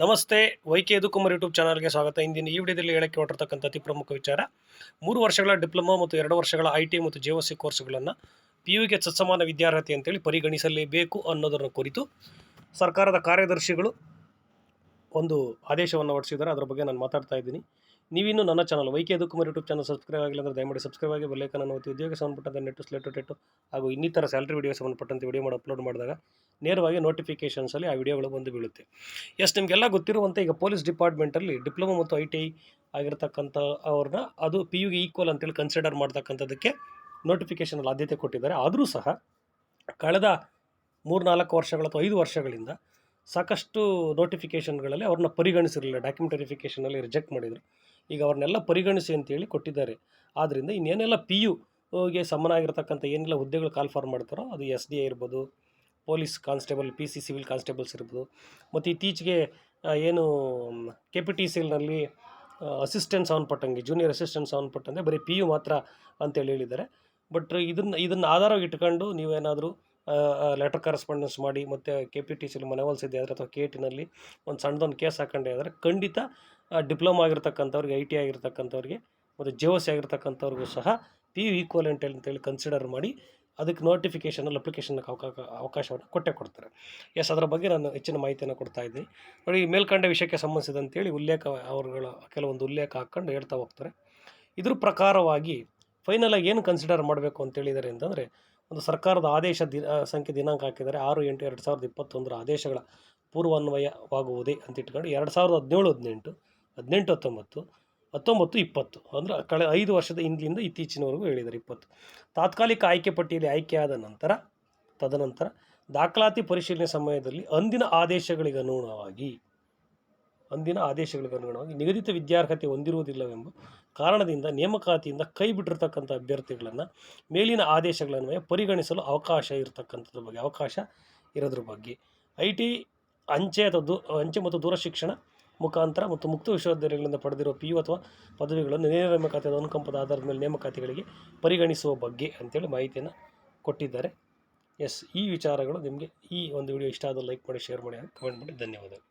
ನಮಸ್ತೆ Y K Yadukumar YouTube ಚಾನಲ್ಗೆ ಸ್ವಾಗತ. ಇಂದಿನ ಈ ವಿಡಿಯೋದಲ್ಲಿ ಹೇಳಕ್ಕೆ ಹೊರಟಿರ್ತಕ್ಕಂಥ ಅತಿ ಪ್ರಮುಖ ವಿಚಾರ, ಮೂರು ವರ್ಷಗಳ ಡಿಪ್ಲೊಮಾ ಮತ್ತು ಎರಡು ವರ್ಷಗಳ ಐ ಟಿ ಮತ್ತು ಜೆ ಸಿ ಕೋರ್ಸ್ಗಳನ್ನು ಪಿ ಯುಗೆ ಸತ್ಸಮಾನ ವಿದ್ಯಾರ್ಹತೆ ಅಂತೇಳಿ ಪರಿಗಣಿಸಲೇಬೇಕು ಅನ್ನೋದನ್ನು ಕುರಿತು ಸರ್ಕಾರದ ಕಾರ್ಯದರ್ಶಿಗಳು ಒಂದು ಆದೇಶವನ್ನು ಹೊರಡಿಸಿದ್ದಾರೆ. ಅದರ ಬಗ್ಗೆ ನಾನು ಮಾತಾಡ್ತಾ ಇದ್ದೀನಿ. ನೀವಿನ್ನು ನನ್ನ channel Y K Yadukumar YouTube channel subscribe ಆಗಿಲ್ಲ ಅಂದರೆ ದಯಮಾಡಿ ಸಬ್ಸ್ಕ್ರೈಬ್ ಆಗಿ ಬೆಲ್ಲೈಕನ್ನು ಒತ್ತಿ. ಉದ್ಯೋಗ ಸಂಬಂಧಪಟ್ಟಂತೆ ನೆಟ್ಟು ಸ್ಲೇಟು ಟೆಟ್ಟು ಹಾಗೂ ಇನ್ನಿತರ ಸ್ಯಾಲ್ರಿ ವಿಡಿಯೋ ಸಂಬಂಧಪಟ್ಟಂತೆ ವಿಡಿಯೋ ಮಾಡಿ ಅಪ್ಲೋಡ್ ಮಾಡಿದಾಗ ನೇರವಾಗಿ ನೋಟಿಫಿಕೇಷನ್ಸಲ್ಲಿ ಆ ವಿಡಿಯೋಗಳು ಬಂದು ಬೀಳುತ್ತೆ. ಎಸ್ ನಿಮಗೆಲ್ಲ ಗೊತ್ತಿರುವಂತೆ ಈಗ ಪೊಲೀಸ್ ಡಿಪಾರ್ಟ್ಮೆಂಟಲ್ಲಿ ಡಿಪ್ಲೊಮಾ ಮತ್ತು ಐ ಟಿ ಐ ಆಗಿರ್ತಕ್ಕಂಥ ಅವ್ರನ್ನ ಅದು ಪಿ ಯುಗೆ ಈಕ್ವಲ್ ಅಂತೇಳಿ ಕನ್ಸಿಡರ್ ಮಾಡ್ತಕ್ಕಂಥದ್ದಕ್ಕೆ ನೋಟಿಫಿಕೇಷನಲ್ಲಿ ಆದ್ಯತೆ ಕೊಟ್ಟಿದ್ದಾರೆ. ಆದರೂ ಸಹ ಕಳೆದ ಮೂರು ನಾಲ್ಕು ವರ್ಷಗಳ ಅಥವಾ ಐದು ವರ್ಷಗಳಿಂದ ಸಾಕಷ್ಟು ನೋಟಿಫಿಕೇಷನ್ಗಳಲ್ಲಿ ಅವ್ರನ್ನ ಪರಿಗಣಿಸಿರಲಿಲ್ಲ. ಡಾಕ್ಯುಮೆಂಟ್ ವೆರಿಫಿಕೇಷನಲ್ಲಿ ರಿಜೆಕ್ಟ್ ಮಾಡಿದರು. ಈಗ ಅವ್ರನ್ನೆಲ್ಲ ಪರಿಗಣಿಸಿ ಅಂತೇಳಿ ಕೊಟ್ಟಿದ್ದಾರೆ. ಆದ್ದರಿಂದ ಇನ್ನೇನೆಲ್ಲ ಪಿ ಯುಗೆ ಸಮನಾಗಿರ್ತಕ್ಕಂಥ ಏನೆಲ್ಲ ಹುದ್ದೆಗಳು ಕಾಲ್ಫಾರ್ಮ್ ಮಾಡ್ತಾರೋ ಅದು ಎಸ್ ಡಿ ಐ ಇರ್ಬೋದು, police constable, P C civil constables ಇರ್ಬೋದು, ಮತ್ತು ಇತ್ತೀಚೆಗೆ ಏನು ಕೆ ಪಿ ಟಿ ಸಿಲ್ನಲ್ಲಿ ಅಸಿಸ್ಟೆಂಟ್ ಸಂಬಂಧಪಟ್ಟಂಗೆ ಜೂನಿಯರ್ ಅಸಿಸ್ಟೆಂಟ್ ಸಂಬಂಧಪಟ್ಟಂಗೆ ಬರೀ ಪಿ ಯು ಮಾತ್ರ ಅಂತೇಳಿ ಹೇಳಿದ್ದಾರೆ. ಬಟ್ ಇದನ್ನು ಇದನ್ನು ಆಧಾರವಾಗಿ ಇಟ್ಕೊಂಡು ನೀವೇನಾದರೂ ಲೆಟರ್ ಕರೆಸ್ಪಾಂಡೆನ್ಸ್ ಮಾಡಿ ಮತ್ತು ಕೆ ಪಿ ಟಿ ಸಿಲಿ ಮನೆ ಮನವೊಲಿಸಿದ್ದೆ. ಆದರೆ ಅಥವಾ ಕೆ ಟಿನಲ್ಲಿ ಒಂದು ಸಣ್ಣದೊಂದು ಕೇಸ್ ಹಾಕೊಂಡೆ. ಆದರೆ ಖಂಡಿತ ಡಿಪ್ಲೊಮಾ ಆಗಿರ್ತಕ್ಕಂಥವ್ರಿಗೆ ಐ ಟಿ ಆಗಿರ್ತಕ್ಕಂಥವ್ರಿಗೆ ಮತ್ತು ಜೆ ಒ ಆಗಿರ್ತಕ್ಕಂಥವ್ರಿಗೂ ಸಹ ಪಿ ಯು ಈಕ್ವಲೆಂಟ್ ಅಂತೇಳಿ ಕನ್ಸಿಡರ್ ಮಾಡಿ ಅದಕ್ಕೆ ನೋಟಿಫಿಕೇಷನಲ್ಲಿ ಅಪ್ಲಿಕೇಶನ್ ಅವಕಾಶ ಅವಕಾಶವನ್ನು ಕೊಟ್ಟೆ ಕೊಡ್ತಾರೆ. ಎಸ್ ಅದರ ಬಗ್ಗೆ ನಾನು ಹೆಚ್ಚಿನ ಮಾಹಿತಿಯನ್ನು ಕೊಡ್ತಾ ಇದ್ದೀನಿ. ನೋಡಿ, ಈ ಮೇಲ್ಕಂಡ ವಿಷಯಕ್ಕೆ ಸಂಬಂಧಿಸಿದಂತೇಳಿ ಉಲ್ಲೇಖ ಅವರುಗಳ ಕೆಲವೊಂದು ಉಲ್ಲೇಖ ಹಾಕ್ಕೊಂಡು ಹೇಳ್ತಾ ಹೋಗ್ತಾರೆ. ಇದ್ರ ಪ್ರಕಾರವಾಗಿ ಫೈನಲಾಗಿ ಏನು ಕನ್ಸಿಡರ್ ಮಾಡಬೇಕು ಅಂತ ಹೇಳಿದ್ದಾರೆ ಅಂತಂದರೆ ಒಂದು ಸರ್ಕಾರದ ಆದೇಶ ದಿ ಸಂಖ್ಯೆ ದಿನಾಂಕ ಹಾಕಿದ್ದಾರೆ ಆರು ಎಂಟು ಎರಡು ಸಾವಿರದ ಇಪ್ಪತ್ತೊಂದರ ಆದೇಶಗಳ ಪೂರ್ವಾನ್ವಯವಾಗುವುದೇ ಅಂತ ಇಟ್ಕೊಂಡು ಎರಡು ಸಾವಿರದ ಹದಿನೇಳು ಹದಿನೆಂಟು ಹದಿನೆಂಟು ಹತ್ತೊಂಬತ್ತು ಹತ್ತೊಂಬತ್ತು ಇಪ್ಪತ್ತು ಅಂದರೆ ಕಳೆ, ಐದು ವರ್ಷದ ಹಿಂದಿನಿಂದ ಇತ್ತೀಚಿನವರೆಗೂ ಹೇಳಿದ್ದಾರೆ ಇಪ್ಪತ್ತು. ತಾತ್ಕಾಲಿಕ ಆಯ್ಕೆ ಪಟ್ಟಿಯಲ್ಲಿ ಆಯ್ಕೆಯಾದ ನಂತರ, ತದನಂತರ ದಾಖಲಾತಿ ಪರಿಶೀಲನೆ ಸಮಯದಲ್ಲಿ ಅಂದಿನ ಆದೇಶಗಳಿಗೆ ಅನುಗುಣವಾಗಿ ಅಂದಿನ ಆದೇಶಗಳಿಗೆ ಅನುಗುಣವಾಗಿ ನಿಗದಿತ ವಿದ್ಯಾರ್ಹತೆ ಹೊಂದಿರುವುದಿಲ್ಲವೆಂಬ ಕಾರಣದಿಂದ ನೇಮಕಾತಿಯಿಂದ ಕೈ ಬಿಟ್ಟಿರ್ತಕ್ಕಂಥ ಅಭ್ಯರ್ಥಿಗಳನ್ನು ಮೇಲಿನ ಆದೇಶಗಳನ್ವಯ ಪರಿಗಣಿಸಲು ಅವಕಾಶ ಇರತಕ್ಕಂಥದ್ರ ಬಗ್ಗೆ, ಅವಕಾಶ ಇರೋದ್ರ ಬಗ್ಗೆ. ಐ ಟಿ ಅಂಚೆ ಅಥವಾ ದೂ, ಅಂಚೆ ಮತ್ತು ದೂರ ಶಿಕ್ಷಣ ಮುಖಾಂತರ ಮತ್ತು ಮುಕ್ತ ವಿಶ್ವವಿದ್ಯಾಲಯಗಳಿಂದ ಪಡೆದಿರುವ ಪಿ ಯು ಅಥವಾ ಪದವಿಗಳನ್ನು ನೇರ ನೇಮಕಾತಿ ಅಥವಾ ಅನುಕಂಪದ ಆಧಾರದ ಮೇಲೆ ನೇಮಕಾತಿಗಳಿಗೆ ಪರಿಗಣಿಸುವ ಬಗ್ಗೆ ಅಂತೇಳಿ ಮಾಹಿತಿಯನ್ನು ಕೊಟ್ಟಿದ್ದಾರೆ. ಎಸ್, ಈ ವಿಚಾರಗಳು ನಿಮಗೆ ಈ ಒಂದು ವಿಡಿಯೋ ಇಷ್ಟ ಆದ ಲೈಕ್ ಮಾಡಿ, ಶೇರ್ ಮಾಡಿ ಕಮೆಂಟ್ ಮಾಡಿ. ಧನ್ಯವಾದಗಳು.